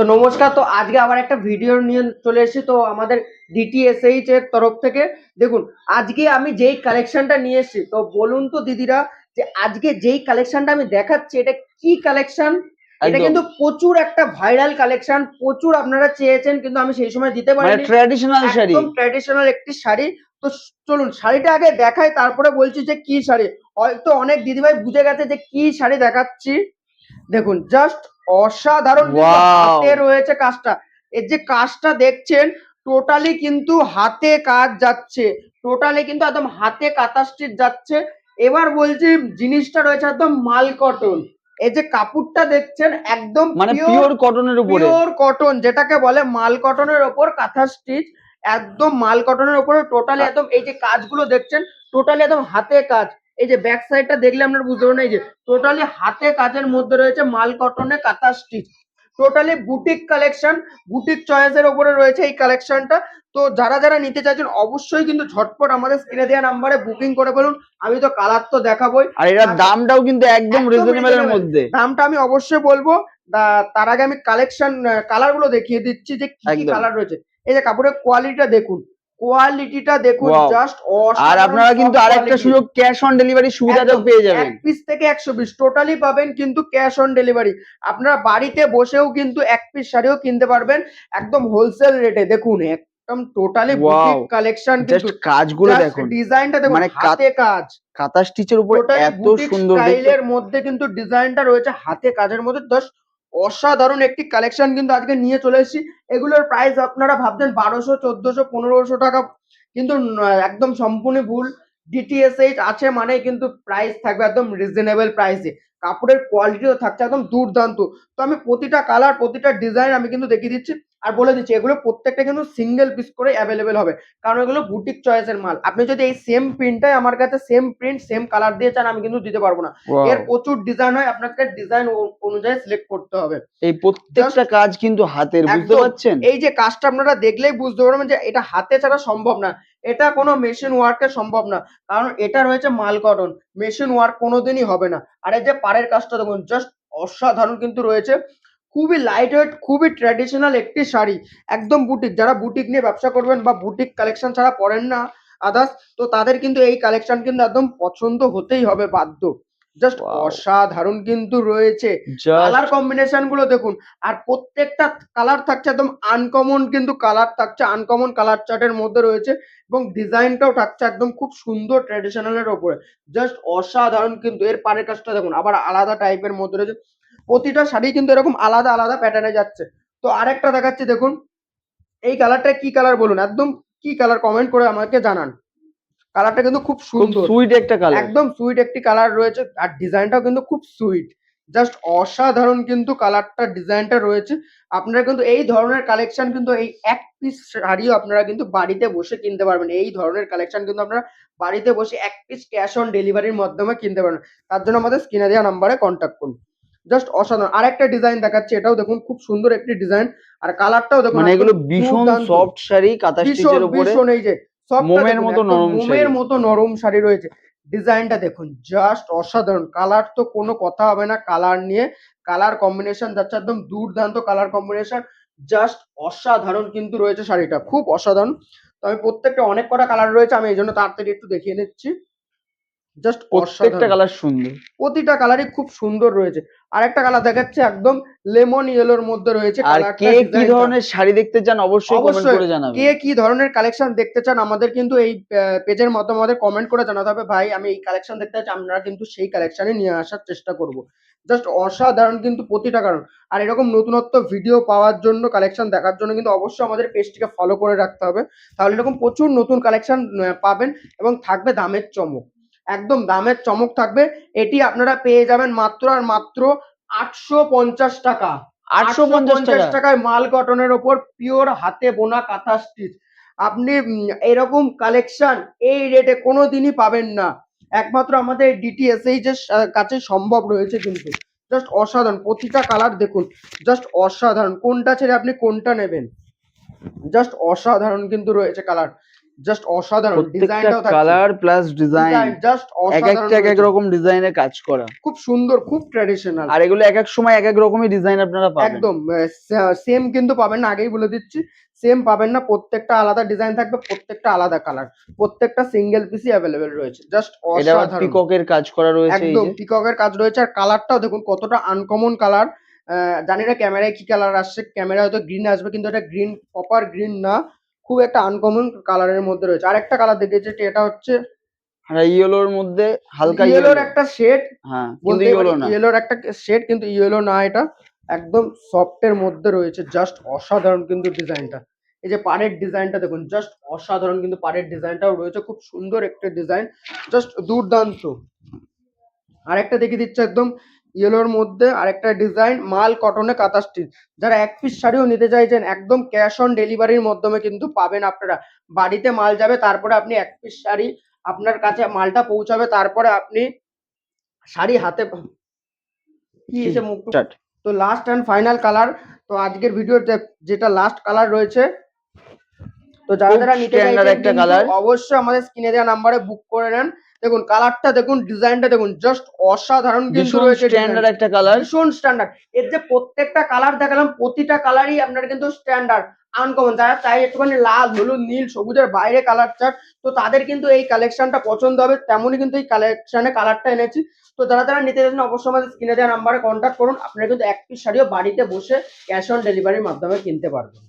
তো নমস্কার তো আজকে আবার একটা ভিডিও নিয়ে চলে এসেছি তো আমাদের ডিটিএসএইচ এর তরফ থেকে। দেখুন আজকে আমি যেই কালেকশনটা নিয়ে এসেছি তো বলুন তো দিদিরা যে আজকে যেই কালেকশনটা আমি দেখাচ্ছি এটা কি কালেকশন এটা কিন্তু প্রচুর একটা ভাইরাল কালেকশন প্রচুর আপনারা চেয়েছেন কিন্তু আমি সেই সময় দিতে মানে পারিনি। ট্র্যাডিশনাল শাড়ি। একদম ট্র্যাডিশনাল একটি শাড়ি। তো চলুন শাড়িটা আগে দেখাই তারপরে বলছি যে কি শাড়ি। হয়তো অনেক দিদিভাই বুঝে গেছে যে কি শাড়ি দেখাচ্ছি। দেখুন জাস্ট অসাধারণ হাতে রয়েছে কাজটা। এর যে কাজটা দেখছেন টোটালি কিন্তু হাতে কাজ যাচ্ছে। টোটালি কিন্তু একদম হাতে কাঁথা স্টিচ যাচ্ছে। এবার বলছি জিনিসটা রয়েছে একদম মাল কটন এই যে কাপড়টা দেখছেন একদম মানে পিওর কটনের উপরে। পিওর কটন যেটাকে বলে মাল কটনের ওপর কাঁথা স্টিচ একদম মাল কটনের উপরে টোটালি একদম এই যে কাজগুলো দেখছেন টোটালি একদম হাতে কাজ। এই যে ব্যাক সাইডটা দেখলে আপনারা বুঝতে পারবেন এই যে টোটালি হাতে কাজের মধ্যে রয়েছে মাল কটনে কাঁথা stitch totally boutique collection boutique চয়েসের উপরে রয়েছে এই কালেকশনটা তো যারা যারা নিতে চাইছেন অবশ্যই কিন্তু ঝটপট আমাদের স্ক্রিনে দেওয়া নাম্বারে বুকিং করে ফেলুন। আমি তো কালার তো দেখাবোই। আর এটার দামটাও কিন্তু একদম একদম রিজনেবল এর মধ্যে। দামটা আমি অবশ্যই বলব। তার আগে আমি কালেকশন কালারগুলো দেখিয়ে দিচ্ছি যে কি কি কালার রয়েছে। এই যে কাপড়ের কোয়ালিটিটা দেখুন। কোয়ালিটিটা দেখুন জাস্ট আর আপনারা কিন্তু আরেকটা সুযোগ ক্যাশ অন ডেলিভারি সুবিধাটাও পেয়ে যাবেন। এক পিস থেকে একশো পিস টোটালি পাবেন কিন্তু ক্যাশ অন ডেলিভারি আপনারা বাড়িতে বসেও কিন্তু এক পিস শাড়িও কিনতে পারবেন একদম হোলসেল রেটে দেখুন একদম টোটালি বুটিক কালেকশন কিন্তু। কাজগুলো দেখুন। ডিজাইনটা দেখুন মানে হাতে কাজ। কাঁথা স্টিচের উপর এত সুন্দর স্টাইলের মধ্যে কিন্তু ডিজাইনটা রয়েছে হাতে কাজের মধ্যে। জাস্ট অসাধারণ একটি কালেকশন কিন্তু আজকে নিয়ে চলে এসেছি। এগুলোর প্রাইস আপনারা ভাবছেন বারোশো, চোদ্দশো, পনেরোশো টাকা, কিন্তু একদম সম্পূর্ণ ভুল। ডিটিএসএইচ আছে মানে কিন্তু প্রাইস থাকবে একদম রিজনেবল প্রাইসে কাপড়ের কোয়ালিটিও থাকছে একদম দুর্দান্ত। তো আমি প্রতিটা কালার প্রতিটা ডিজাইন আমি কিন্তু দেখিয়ে দিচ্ছি। আর বলে দিচ্ছি এগুলো প্রত্যেকটা কিন্তু সিঙ্গেল পিস করে অ্যাভেলেবেল হবে। কারণ এগুলো বুটিক চয়েসের মাল। আপনি যদি এই সেম প্রিন্টটাই আমার কাছে সেম প্রিন্ট সেম কালার দিয়ে চান আমি কিন্তু দিতে পারব না। এর প্রচুর ডিজাইন হয় আপনাকে ডিজাইন অনুযায়ী সিলেক্ট করতে হবে। এই প্রত্যেকটা কাজ কিন্তু হাতের বুঝতে পারছেন? এই যে কাজটা আপনারা দেখলেই বুঝতে পারবেন যে এটা হাতে ছাড়া সম্ভব না। এটা কোনো মেশিন ওয়ার্কে সম্ভব না। কারণ এটা রয়েছে মাল কটন মেশিন ওয়ার্ক কোনোদিনই হবে না। আর এই যে পাড়ের কাজটা দেখুন জাস্ট অসাধারণ কিন্তু রয়েছে। খুবই লাইট ওয়েট খুবই ট্র্যাডিশনাল একটি শাড়ি। একদম বুটিক যারা বুটিক নিয়ে ব্যবসা করবেন বা বুটিক কালেকশন ছাড়া পড়েন না আদার্স তো তাদের কিন্তু এই কালেকশন কিন্তু একদম পছন্দ হতেই হবে বাধ্য। জাস্ট অসাধারণ কিন্তু রয়েছে। কালার কম্বিনেশনগুলো দেখুন আর প্রত্যেকটা কালার থাকছে একদম আনকমন কিন্তু কালার থাকছে আনকমন কালার চার্টের মধ্যে রয়েছে এবং ডিজাইনটাও থাকছে একদম খুব সুন্দর ট্র্যাডিশনালের ওপরে। জাস্ট অসাধারণ কিন্তু। এর পাড়ের কাজটা দেখুন আবার আলাদা টাইপের মধ্যে রয়েছে। প্রতিটা শাড়ি কিন্তু এরকম আলাদা আলাদা প্যাটার্নে যাচ্ছে। তো আরেকটা দেখাচ্ছি দেখুন। এই কালারটা কি কালার বলুন? একদম কি কালার কমেন্ট করে আমাকে জানান। কালারটা কিন্তু খুব সুন্দর। সুইট একটা কালার একদম সুইট একটি কালার রয়েছে আর ডিজাইনটাও কিন্তু খুব সুইট জাস্ট অসাধারণ কিন্তু কালারটা ডিজাইনটা রয়েছে। আপনারা কিন্তু এই ধরনের কালেকশন কিন্তু এই এক পিস শাড়িও আপনারা কিন্তু বাড়িতে বসে কিনতে পারবেন। এই ধরনের কালেকশন কিন্তু আপনারা বাড়িতে বসে এক পিস ক্যাশ অন ডেলিভারির মাধ্যমে কিনতে পারবেন। তার জন্য আমাদের স্ক্রিনে দেওয়া নাম্বারে কন্ট্যাক্ট করুন। জাস্ট অসাধারণ। আর একটা ডিজাইন দেখাচ্ছি এটাও দেখুন খুব সুন্দর একটি ডিজাইন আর কালারটাও দেখুন মানে এগুলো ভীষণ সফট শাড়ি কাঁথা স্টিচের উপরে। ভীষণ এই যে মোমের মতো নরম মোমের। মতো নরম শাড়ি রয়েছে। ডিজাইনটা দেখুন জাস্ট অসাধারণ। কালার তো কোনো কথা হবে না কালার নিয়ে। কালার কম্বিনেশন যাচ্ছে একদম দুর্দান্ত কালার কম্বিনেশন জাস্ট অসাধারণ কিন্তু রয়েছে শাড়িটা খুব অসাধারণ। তো আমি প্রত্যেকটা অনেক কটা কালার রয়েছে আমি এই জন্য তাড়াতাড়ি একটু দেখিয়ে নিচ্ছি। জাস্ট প্রত্যেকটা কালার সুন্দর। প্রতিটা কালারই খুব সুন্দর রয়েছে। আর একটা কালার দেখাচ্ছে একদম লেমন ইয়েলোর মধ্যে রয়েছে আর কে কি ধরনের শাড়ি দেখতে চান অবশ্যই কমেন্ট। করে জানাবেন। কে কি ধরনের কালেকশন দেখতে চান আমাদের কিন্তু এই পেজের মাধ্যমে আমাদের কমেন্ট করে জানাতে হবে। ভাই আমি এই কালেকশন দেখতে চাই আমরা কিন্তু সেই কালেকশনই নিয়ে আসার চেষ্টা করব। জাস্ট অসাধারণ কিন্তু প্রতিটা কারণ। আর এরকম নতুনত্ব ভিডিও পাওয়ার জন্য কালেকশন দেখার জন্য কিন্তু অবশ্যই আমাদের পেজটিকে ফলো করে রাখতে হবে। তাহলে এরকম প্রচুর নতুন কালেকশন পাবেন এবং থাকবে দামের চমক। একদম দামের চমক থাকবে। এটি আপনারা পেয়ে যাবেন মাত্র আর মাত্র আটশো পঞ্চাশ টাকা। আটশো পঞ্চাশ টাকায় মাল কটনের ওপর পিওর হাতে বোনা কাঁথা স্টিচ। আপনি এরকম কালেকশন এই রেটে কোনো দিনই পাবেন না। একমাত্র আমাদের ডিটিএসএইচ এর কাছে সম্ভব রয়েছে কিন্তু। জাস্ট অসাধারণ। প্রতিটা কালার দেখুন জাস্ট অসাধারণ। কোনটা ছেড়ে আপনি কোনটা নেবেন? জাস্ট অসাধারণ কিন্তু রয়েছে কালার। জাস্ট অসাধারণ প্রত্যেকটা কালার প্লাস ডিজাইন জাস্ট এক একটা এক এক রকম ডিজাইনের কাজ করা। খুব সুন্দর খুব ট্র্যাডিশনাল আর এগুলো এক এক সময় এক এক রকমই ডিজাইন আপনারা পাবেন। একদম সেম কিন্তু পাবেন না আগেই বলে দিচ্ছি। সেম পাবেন না প্রত্যেকটা আলাদা ডিজাইন থাকবে প্রত্যেকটা আলাদা কালার প্রত্যেকটা সিঙ্গেল পিসই অ্যাভেলেবেল রয়েছে। জাস্ট অসাধারণ। পিককের কাজ করা রয়েছে একদম। পিককের কাজ রয়েছে। আর কালারটাও দেখুন কতটা আনকমন কালার জানি না ক্যামেরায় কি কালার আসছে। ক্যামেরায় হয়তো গ্রিন আসবে কিন্তু এটা গ্রিন প্রপার গ্রিন না। খুব একটা আনকমন কালারের মধ্যে রয়েছে। আর একটা কালার দেখেছি এটা হচ্ছে আর ইয়েলোর মধ্যে হালকা ইয়েলোর একটা শেড হ্যাঁ কিন্তু ইয়েলো না। ইয়েলোর একটা শেড কিন্তু ইয়েলো না এটা একদম সফটের মধ্যে রয়েছে জাস্ট অসাধারণ কিন্তু ডিজাইনটা এই যে পাড়ের ডিজাইনটা দেখুন জাস্ট অসাধারণ কিন্তু পাড়ের ডিজাইনটাও রয়েছে খুব সুন্দর একটা ডিজাইন জাস্ট দুর্দান্ত। আরেকটা দেখিয়ে দিচ্ছে একদম ইয়েলোর মধ্যে আরেকটা ডিজাইন মাল কটনে কাঁথা স্টিচ। যারা এক পিস শাড়িও নিতে চাইছেন একদম ক্যাশ অন ডেলিভারির মাধ্যমে কিন্তু পাবেন আপনারা। বাড়িতে মাল যাবে তারপরে আপনি এক পিস শাড়ি আপনার কাছে মালটা পৌঁছাবে তারপরে আপনি শাড়ি হাতে কি এসে মুখ তো লাস্ট অ্যান্ড ফাইনাল কালার তো আজকের ভিডিওতে যেটা লাস্ট কালার রয়েছে তো যারা যারা নিতে চাইছেন। অবশ্যই আমাদের স্ক্রিনে দেওয়া নাম্বারে বুক করে নেন। দেখুন কালারটা দেখুন ডিজাইনটা দেখুন জাস্ট অসাধারণ কিন্তু রয়েছে স্ট্যান্ডার্ড একটা কালার ভীষণ স্ট্যান্ডার্ড এর যে প্রত্যেকটা কালার দেখালাম প্রতিটা কালারই আপনার কিন্তু স্ট্যান্ডার্ড আনকমন যারা চাই একটুখানি লাল হলুদ নীল সবুজের বাইরে কালার চার তো তাদের কিন্তু এই কালেকশনটা পছন্দ হবে তেমনই কিন্তু এই কালেকশনে কালারটা এনেছি। তো যারা যারা নিতে চান অবশ্যই আমাদের স্ক্রিনে দেওয়া নাম্বারে কন্ট্যাক্ট করুন আপনারা কিন্তু এক পিস শাড়িও বাড়িতে বসে ক্যাশ অন ডেলিভারির মাধ্যমে কিনতে পারবেন।